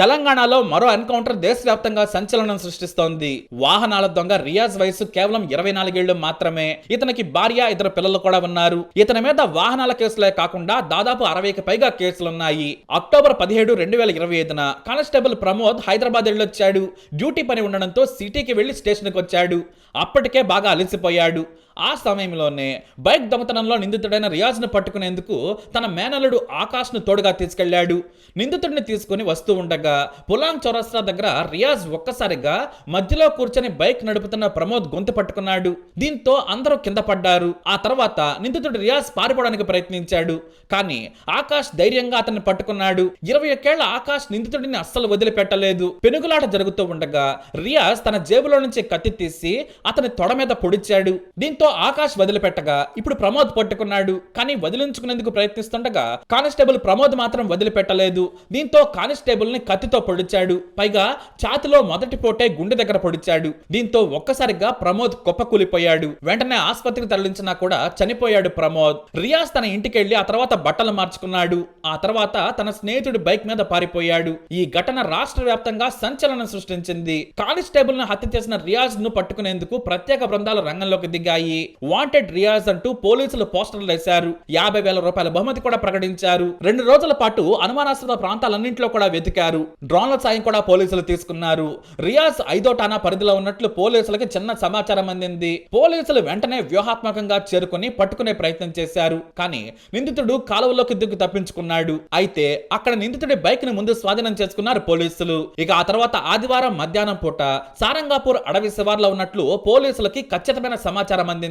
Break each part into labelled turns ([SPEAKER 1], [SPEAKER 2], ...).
[SPEAKER 1] తెలంగాణలో మరో ఎన్కౌంటర్ దేశవ్యాప్తంగా సంచలనం సృష్టిస్తోంది. వాహనాల దొంగ రియాజ్ వయసు కేవలం ఇరవై నాలుగేళ్ళు మాత్రమే. ఇతనికి భార్య ఇద్దరు పిల్లలు కూడా ఉన్నారు. ఇతని మీద వాహనాల కేసులే కాకుండా దాదాపు అరవైకి పైగా కేసులున్నాయి. అక్టోబర్ పదిహేడు రెండు వేల ఇరవై ఐదున కానిస్టేబుల్ ప్రమోద్ హైదరాబాద్ వెళ్ళొచ్చాడు. డ్యూటీ పని ఉండడంతో సిటీకి వెళ్ళి స్టేషన్కి వచ్చాడు అప్పటికే బాగా అలసిపోయాడు. ఆ సమయంలోనే బైక్ దొంగతనంలో నిందితుడైన రియాజ్ను పట్టుకునేందుకు తన మేనల్లుడు ఆకాష్ను తోడుగా తీసుకెళ్ళాడు. నిందితుడిని తీసుకుని వస్తూ ఉండగా పులాంగ్ చౌరస్తా దగ్గర రియాజ్ ఒక్కసారిగా మధ్యలో కూర్చొని బైక్ నడుపుతున్న ప్రమోద్ గొంతు పట్టుకున్నాడు. దీంతో అందరూ కింద పడ్డారు. ఆ తర్వాత నిందితుడు రియాజ్ పారిపోవడానికి ప్రయత్నించాడు. కానీ ఆకాష్ ధైర్యంగా అతన్ని పట్టుకున్నాడు. ఇరవై ఒకేళ్ళ ఆకాష్ నిందితుడిని అస్సలు వదిలిపెట్టలేదు. పెనుగులాట జరుగుతూ ఉండగా రియాజ్ తన జేబులో నుంచి కత్తి తీసి అతని తొడ మీద పొడిచాడు. దీంతో ఆకాష్ వదిలిపెట్టగా ఇప్పుడు ప్రమోద్ పట్టుకున్నాడు. కానీ వదిలించుకునేందుకు ప్రయత్నిస్తుండగా కానిస్టేబుల్ ప్రమోద్ మాత్రం వదిలిపెట్టలేదు. దీంతో కానిస్టేబుల్ని కత్తితో పొడిచాడు. పైగా ఛాతిలో మొదటి పోటే గుండె దగ్గర పొడిచాడు. దీంతో ఒక్కసారిగా ప్రమోద్ కుప్పకూలిపోయాడు. వెంటనే ఆసుపత్రికి తరలించినా కూడా చనిపోయాడు ప్రమోద్. రియాజ్ తన ఇంటికి వెళ్ళి ఆ తర్వాత బట్టలు మార్చుకున్నాడు. ఆ తర్వాత తన స్నేహితుడి బైక్ మీద పారిపోయాడు. ఈ ఘటన రాష్ట్ర వ్యాప్తంగా సంచలనం సృష్టించింది. కానిస్టేబుల్ను హత్య చేసిన రియాజ్ను పట్టుకునేందుకు ప్రత్యేక బృందాలు రంగంలోకి దిగాయి. వాంటెడ్ రియాజ్ అంటూ పోలీసులు పోస్టర్లు వేశారు. యాభై వేల రూపాయల బహుమతి కూడా ప్రకటించారు. రెండు రోజుల పాటు అనుమానాస్పద ప్రాంతాలన్నింటిలో కూడా వెతికారు. డ్రోన్ల సాయం కూడా పోలీసులు తీసుకున్నారు. రియాజ్ ఐదో టానా పరిధిలో ఉన్నట్లు పోలీసులకు చిన్న సమాచారం అందింది. పోలీసులు వెంటనే వ్యూహాత్మకంగా చేరుకుని పట్టుకునే ప్రయత్నం చేశారు. కానీ నిందితుడు కాలువలోకి దిగ్గు తప్పించుకున్నాడు. అయితే అక్కడ నిందితుడి బైక్ని ముందు స్వాధీనం చేసుకున్నారు పోలీసులు. ఇక ఆ తర్వాత ఆదివారం మధ్యాహ్నం పూట సారంగాపూర్ అడవి శివార్లో ఉన్నట్లు పోలీసులకి ఖచ్చితమైన సమాచారం అందింది.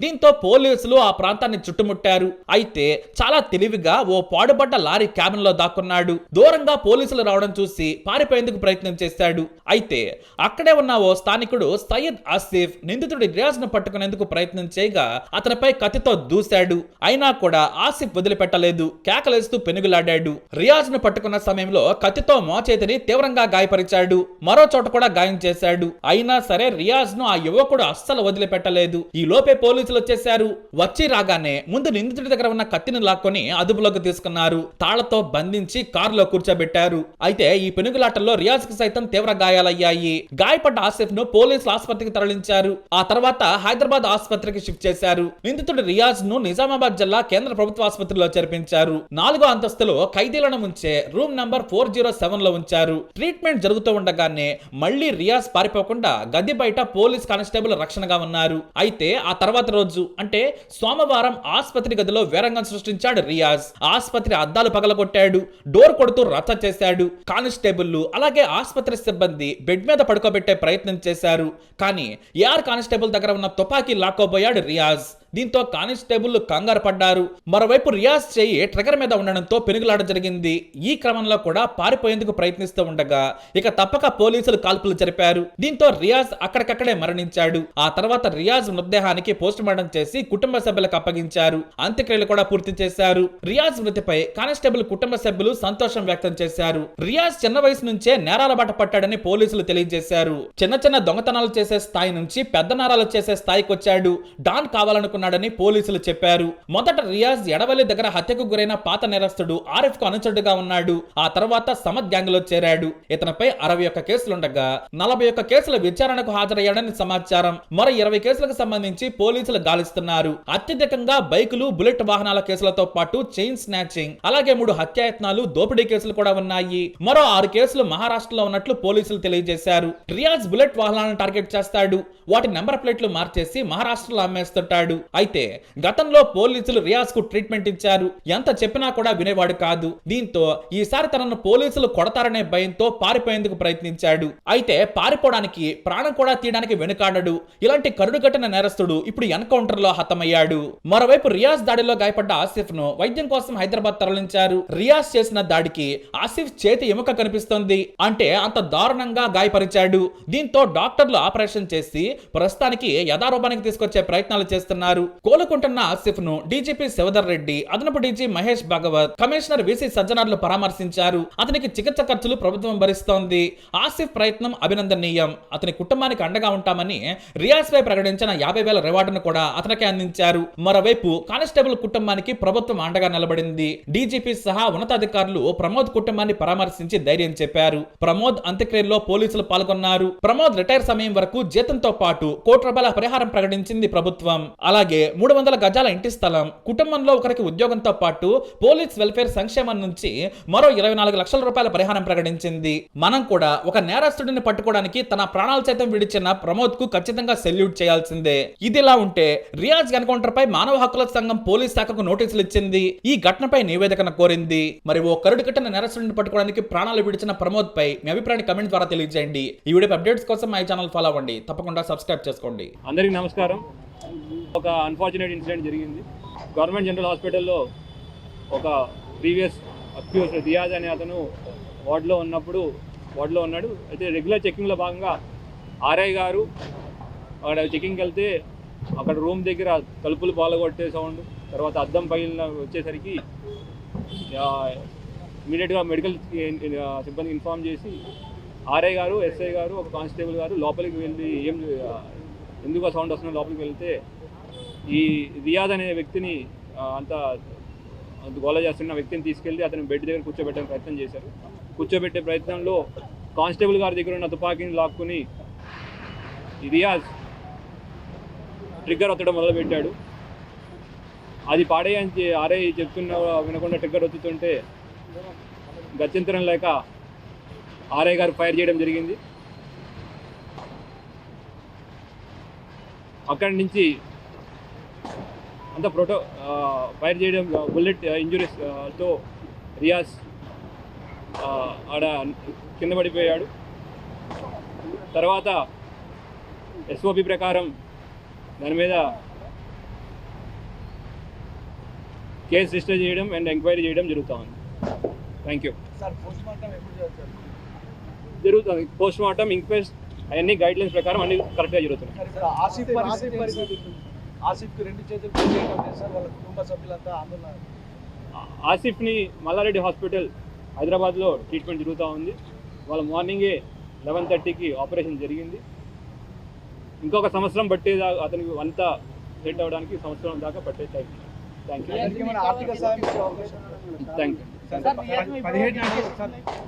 [SPEAKER 1] దీంతో పోలీసులు ఆ ప్రాంతాన్ని చుట్టుముట్టారు. అయితే చాలా తెలివిగా ఓ పాడుబడ్డ లారీ క్యాబిన్లో దాక్కున్నాడు. దూరంగా పోలీసులు రావడం చూసి పారిపోయేందుకు ప్రయత్నం చేశాడు. అయితే అక్కడే ఉన్న ఓ స్థానికుడు సయ్యద్ ఆసిఫ్ నిందితుడి రియాజ్ను పట్టుకునేందుకు ప్రయత్నం చేయగా అతనిపై కత్తితో దూశాడు. అయినా కూడా ఆసిఫ్ వదిలిపెట్టలేదు. కేకలేస్తూ పెనుగులాడాడు. రియాజ్ను పట్టుకున్న సమయంలో కత్తితో మోచేతిని తీవ్రంగా గాయపరిచాడు. మరో చోట కూడా గాయం చేశాడు. అయినా సరే రియాజ్ను ఆ యువకుడు అస్సలు వదిలిపెట్టలేదు. ఈ లోపే పోలీసులు వచ్చేశారు. వచ్చి రాగానే ముందు నిందితుడి దగ్గర ఉన్న కత్తిని లాక్కొని అదుపులోకి తీసుకున్నారు. తాళ్ళతో బంధించి కారులో కూర్చోబెట్టారు. అయితే ఈ పెనుగులాటల్లో రియాజ్కి సైతం తీవ్ర గాయాలయ్యాయి. గాయపడ్డ ఆసిఫ్ను పోలీసులు ఆసుపత్రికి తరలించారు. ఆ తర్వాత హైదరాబాద్ ఆసుపత్రికి షిఫ్ట్ చేశారు. నిందితుడు రియాజ్ను నిజామాబాద్ జిల్లా కేంద్ర ప్రభుత్వ ఆసుపత్రిలో చేర్పించారు. నాలుగో అంతస్తులో ఖైదీలను ఉంచే రూమ్ నంబర్ ఫోర్ జీరో సెవెన్లో ఉంచారు. ట్రీట్మెంట్ జరుగుతూ ఉండగానే మళ్ళీ రియాజ్ పారిపోకుండా గది బయట పోలీస్ కానిస్టేబుల్ రక్షణగా ఉన్నారు. అయితే ఆ ఆ తర్వాత రోజు అంటే సోమవారం ఆసుపత్రి గదిలో వేరంగం సృష్టించాడు రియాజ్. ఆసుపత్రి అద్దాలు పగలగొట్టాడు డోర్ కొడుతూ రచ్చ చేశాడు కానిస్టేబుల్ అలాగే ఆసుపత్రి సిబ్బంది బెడ్ మీద పడుకోబెట్టే ప్రయత్నం చేశారు. కానీ ఏఆర్ కానిస్టేబుల్ దగ్గర ఉన్న తుపాకీ లాక్కోబోయాడు రియాజ్. దీంతో కానిస్టేబుల్ కంగారు పడ్డారు. మరోవైపు రియాజ్ చేయి ట్రిగర్ మీద ఉండడంతో పెనుగులాడ జరిగింది. ఈ క్రమంలో కూడా పారిపోయేందుకు ప్రయత్నిస్తూ ఉండగా ఇక తప్పక పోలీసులు కాల్పులు జరిపారు. దీంతో రియాజ్ అక్కడికక్కడే మరణించాడు. ఆ తర్వాత రియాజ్ మృతదేహానికి పోస్ట్ మార్టం చేసి కుటుంబ సభ్యులకు అప్పగించారు. అంత్యక్రియలు కూడా పూర్తి చేశారు. రియాజ్ మృతిపై కానిస్టేబుల్ కుటుంబ సభ్యులు సంతోషం వ్యక్తం చేశారు. రియాజ్ చిన్న వయసు నుంచే నేరాల బాట పట్టాడని పోలీసులు తెలియజేశారు. చిన్న చిన్న దొంగతనాలు చేసే స్థాయి నుంచి పెద్ద నేరాలు చేసే స్థాయికి వచ్చాడు డాన్ కావాలనుకున్నాడని పోలీసులు చెప్పారు. మొదట రియాజ్ ఎడవల్లి దగ్గర హత్యకు గురైన పాత నేరస్తుడు ఆరిఫ్కు అనుచరుడుగా ఉన్నాడు. ఆ తర్వాత సమద్ గ్యాంగ్లో చేరాడు. ఇతనిపై అరవై ఒక్క కేసులుండగా నలభై ఒక్క కేసుల విచారణకు హాజరయ్యాడని సమాచారం. మరో ఇరవై కేసులకు సంబంధించి పోలీసులు గాలిస్తున్నారు. అత్యధికంగా బైకులు బుల్లెట్ వాహనాల కేసులతో పాటు చైన్ స్నాచింగ్ అలాగే మూడు హత్యాయత్నాలు దోపిడీ కేసులు కూడా ఉన్నాయి. మరో ఆరు కేసులు మహారాష్ట్రలో ఉన్నట్లు పోలీసులు తెలియజేశారు. రియాజ్ బుల్లెట్ వాహనాలను టార్గెట్ చేస్తాడు. వాటి నెంబర్ ప్లేట్లు మార్చేసి మహారాష్ట్రలో అమ్మేస్తుంటాడు. అయితే గతంలో పోలీసులు రియాజ్కు ట్రీట్మెంట్ ఇచ్చారు. ఎంత చెప్పినా కూడా వినేవాడు కాదు. దీంతో ఈసారి తనను పోలీసులు కొడతారనే భయంతో పారిపోయేందుకు ప్రయత్నించాడు. అయితే పారిపోవడానికి ప్రాణం కూడా తీయడానికి వెనుకాడడు. ఇలాంటి కరుడుగట్టిన నేరస్తుడు ఇప్పుడు ఎన్కౌంటర్లో హతమయ్యాడు. మరోవైపు రియాజ్ దాడిలో గాయపడ్డ ఆసిఫ్ను వైద్యం కోసం హైదరాబాద్ తరలించారు. రియాజ్ చేసిన దాడికి ఆసిఫ్ చేతి ఎముక కనిపిస్తోంది. అంటే అంత దారుణంగా గాయపరిచాడు. దీంతో డాక్టర్లు ఆపరేషన్ చేసి ప్రస్తుతానికి యథారూపానికి తీసుకొచ్చే ప్రయత్నాలు చేస్తున్నారు. చేశారు కోలుకుంటున్న ఆసిఫ్ను డీజీపీ శివధర్ రెడ్డి అదనపు DG Mahesh Bhagwat commissioner VC సజ్జనార్లు పరామర్శించారు. అతనికి చికిత్స ఖర్చులు ప్రభుత్వం భరిస్తోంది. ఆసిఫ్ ప్రయత్నం అభినందనీయం. అతని కుటుంబానికి అండగా ఉంటామని రియాజ్ పై ప్రకటించిన యాభై వేల రివార్డును కూడా అతనికి అందించారు. మరోవైపు కానిస్టేబుల్ కుటుంబానికి ప్రభుత్వం అండగా నిలబడింది. డీజీపీ సహా ఉన్నతాధికారులు ప్రమోద్ కుటుంబాన్ని పరామర్శించి ధైర్యం చెప్పారు. ప్రమోద్ అంత్యక్రియల్లో పోలీసులు పాల్గొన్నారు. ప్రమోద్ రిటైర్ సమయం వరకు జీతంతో పాటు కోటి రూపాయల పరిహారం ప్రకటించింది ప్రభుత్వం. అలాగే మూడు వందల గజాల ఇంటి స్థలం కుటుంబంలో ఒకరికి ఉద్యోగంతో పాటు పోలీస్ వెల్ఫేర్ సంక్షేమం నుంచి మరో ఇరవై నాలుగు లక్షల రూపాయల పరిహారం ప్రకటించింది. మనం కూడా ఒక నేరస్తుడిని పట్టుకోవడానికి తన ప్రాణాలు సైతం విడిచిన ప్రమోద్కు ఖచ్చితంగా సెల్యూట్ చేయాల్సిందే. ఇదిలా ఉంటే రియాజ్ ఎన్కౌంటర్ పై మానవ హక్కుల సంఘం పోలీస్ శాఖకు నోటీసులు ఇచ్చింది. ఈ ఘటనపై నివేదికను కోరింది. మరి ఓ కరుడు కట్టిన నేరస్తుడిని పట్టుకోవడానికి ప్రాణాలు విడిచిన ప్రమోద్ పై మీ అభిప్రాయాన్ని కమెంట్ ద్వారా తెలియజేయండి. ఈ వీడియో అప్డేట్స్ కోసం మా ఛానల్ ఫాలో అవ్వండి. తప్పకుండా సబ్స్క్రైబ్ చేసుకోండి.
[SPEAKER 2] అందరికీ నమస్కారం. ఒక అన్ఫార్చునేట్ ఇన్సిడెంట్ జరిగింది. గవర్నమెంట్ జనరల్ హాస్పిటల్లో ఒక ప్రీవియస్ అక్యూస్ రియాజ్ అనే అతను వార్డులో ఉన్నప్పుడు వార్డులో ఉన్నాడు. అయితే రెగ్యులర్ చెకింగ్లో భాగంగా ఆర్ఐ గారు అక్కడ చెకింగ్కి వెళ్తే అక్కడ రూమ్ దగ్గర తలుపులు పాలగొట్టే సౌండ్ తర్వాత అద్దం పగిలిన వచ్చేసరికి ఇమీడియట్గా మెడికల్ సిబ్బందికి ఇన్ఫామ్ చేసి ఆర్ఐ గారు ఎస్ఐ గారు ఒక కానిస్టేబుల్ గారు లోపలికి వెళ్ళి ఏం ఎందుకు సౌండ్ వస్తుందో లోపలికి వెళ్తే ఈ రియాజ్ అనే వ్యక్తిని అంత గోల చేస్తున్న వ్యక్తిని తీసుకెళ్ళి అతని బెడ్ దగ్గర కూర్చోబెట్టే ప్రయత్నం చేశారు. కూర్చోబెట్టే ప్రయత్నంలో కానిస్టేబుల్ గారి దగ్గర ఉన్న తుపాకీని లాక్కుని ఈ రియాజ్ ట్రిగ్గర్ ఒత్తడం మొదలుపెట్టాడు. అది పాడేయని అని ఆర్ఐ చెప్తున్న వినకుండా ట్రిగ్గర్ ఒత్తుతుంటే గత్యంతరం లేక ఆర్ఐ గారు ఫైర్ చేయడం జరిగింది. అక్కడి నుంచి అంత ప్రోటో ఫైర్ చేయడం బుల్లెట్ ఇంజురీస్ ఆ, తో రియాజ్ ఆడ కింద పడిపోయాడు. తర్వాత ఎస్ఓపి ప్రకారం దాని మీద కేసు రిజిస్టర్ చేయడం అండ్ ఎంక్వైరీ చేయడం జరుగుతూ ఉంది. Thank you
[SPEAKER 3] sir post mortem ఎప్పుడు చేస్తారు?
[SPEAKER 2] జరుగుతుంది. పోస్ట్ మార్టం ఇంక్వెస్ట్ అవన్నీ గైడ్ లైన్స్ ప్రకారం అన్ని కరెక్ట్గా జరుగుతున్నాయి.
[SPEAKER 3] ఆసిఫ్కి రెండు చేతులు సార్ వాళ్ళ కుటుంబ సభ్యులంతా ఆందోళన.
[SPEAKER 2] ఆసిఫ్ని మల్లారెడ్డి హాస్పిటల్ హైదరాబాద్లో ట్రీట్మెంట్ జరుగుతూ ఉంది. వాళ్ళ మార్నింగే లెవెన్ థర్టీకి ఆపరేషన్ జరిగింది. ఇంకొక సంవత్సరం పట్టేదా అతనికి అంతా సెట్ అవ్వడానికి సంవత్సరం దాకా పట్టే time thank you thank you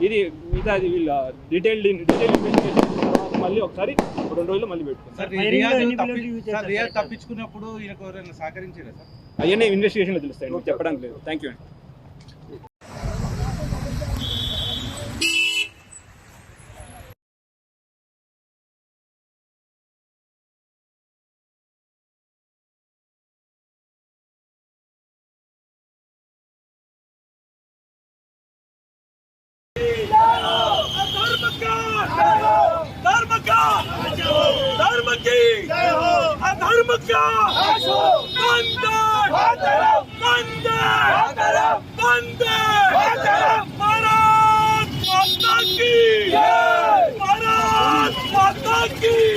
[SPEAKER 2] ఇది మిగతా వీళ్ళ డీటెయిల్డ్ డీటెయిల్ ఇన్వెస్టిగేషన్ మళ్ళీ ఒకసారి రెండు రోజులు మళ్ళీ పెట్టుకుంటాం.
[SPEAKER 3] సార్ రియాజ్ తప్పి- సార్ రియాజ్ తప్పించుకున్నప్పుడు ఈయనకు ఎవరైనా సహకరించారా సార్?
[SPEAKER 2] అవన్నీ ఇన్వెస్టిగేషన్లో తెలుస్తాయి చెప్పడానికి లేదు. థ్యాంక్ యూ అండి.
[SPEAKER 4] Africa! Thunder! Thunder! Thunder! Thunder! Thunder! Thunder! Thunder! Thunder!